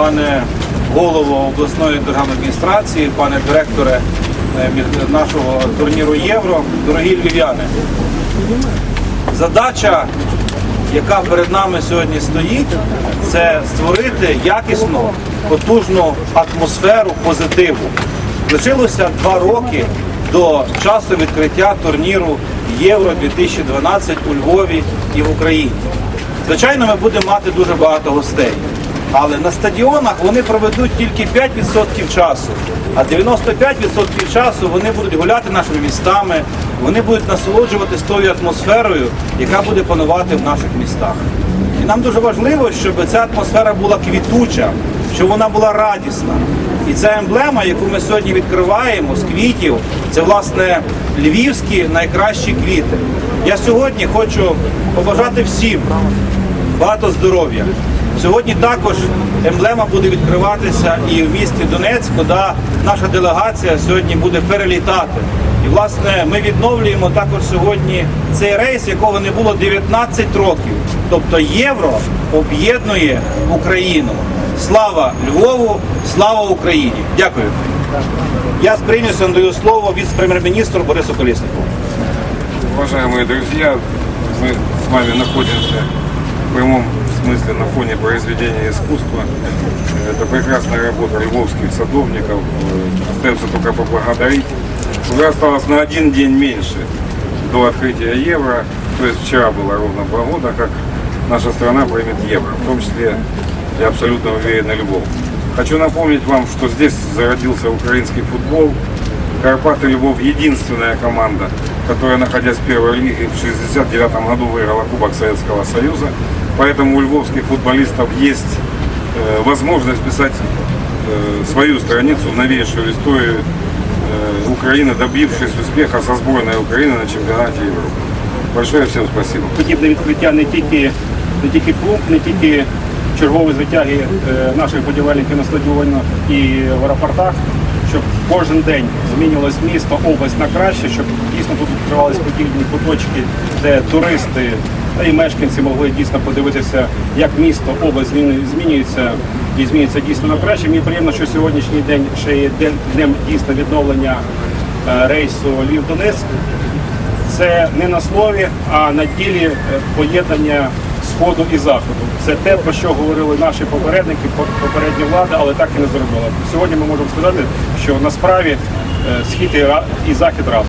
пане голово обласної державної адміністрації, пане директоре е, нашого турніру Євро, дорогі львів'яни. Задача, яка перед нами сьогодні стоїть, це створити якісну, потужну атмосферу позитиву. Лишилося два роки до часу відкриття турніру Євро 2012 у Львові і в Україні. Звичайно, ми будемо мати дуже багато гостей. Але на стадіонах вони проведуть тільки 5% часу, а 95% часу вони будуть гуляти нашими містами, вони будуть насолоджуватись тою атмосферою, яка буде панувати в наших містах. І нам дуже важливо, щоб ця атмосфера була квітуча, щоб вона була радісна. І ця емблема, яку ми сьогодні відкриваємо з квітів, це власне львівські найкращі квіти. Я сьогодні хочу побажати всім багато здоров'я. Сьогодні також емблема буде відкриватися і в місті Донецьк, куди наша делегація сьогодні буде перелітати. І власне ми відновлюємо також сьогодні цей рейс, якого не було 19 років. Тобто євро об'єднує Україну. Слава Львову, слава Україні! Дякую. Я з прийнятістю надаю слово віце-прем'єр-міністру Борису Коліснику. Уважаемые друзья, мы с вами находимся в прямом смысле на фоне произведения искусства. Это прекрасная работа львовских садовников. Остается только поблагодарить. Уже осталось на один день меньше до открытия евро. То есть вчера было ровно два года, как наша страна примет евро. В том числе, я абсолютно уверен, и Львов. Хочу напомнить вам, что здесь зародился украинский футбол. Карпаты Львов единственная команда, которая, находясь в первой лиге, в 69 году выиграла Кубок Советского Союза. Поэтому у львовских футболистов есть э, возможность писать э, свою страницу в новейшую историю э, Украины, добившись успеха со сборной Украины на чемпионате Европы. Большое всем спасибо. подібне відкриття не тільки, не тільки клуб, не тільки чергові звитяги е, наших будівельників на стадіонах і в аеропортах, щоб кожен день змінювалось місто, область на краще, щоб дійсно тут відкривались подібні куточки, де туристи та і мешканці могли дійсно подивитися, як місто, область змінюється і змінюється дійсно на краще. Мені приємно, що сьогоднішній день ще є днем дійсно відновлення е, рейсу Львів-Донецьк це не на слові, а на ділі е, поєднання сходу і заходу. Це те, про що говорили наші попередники, по- попередні влади, але так і не зробили. Сьогодні ми можемо сказати, що на справі е, схід і захід разом.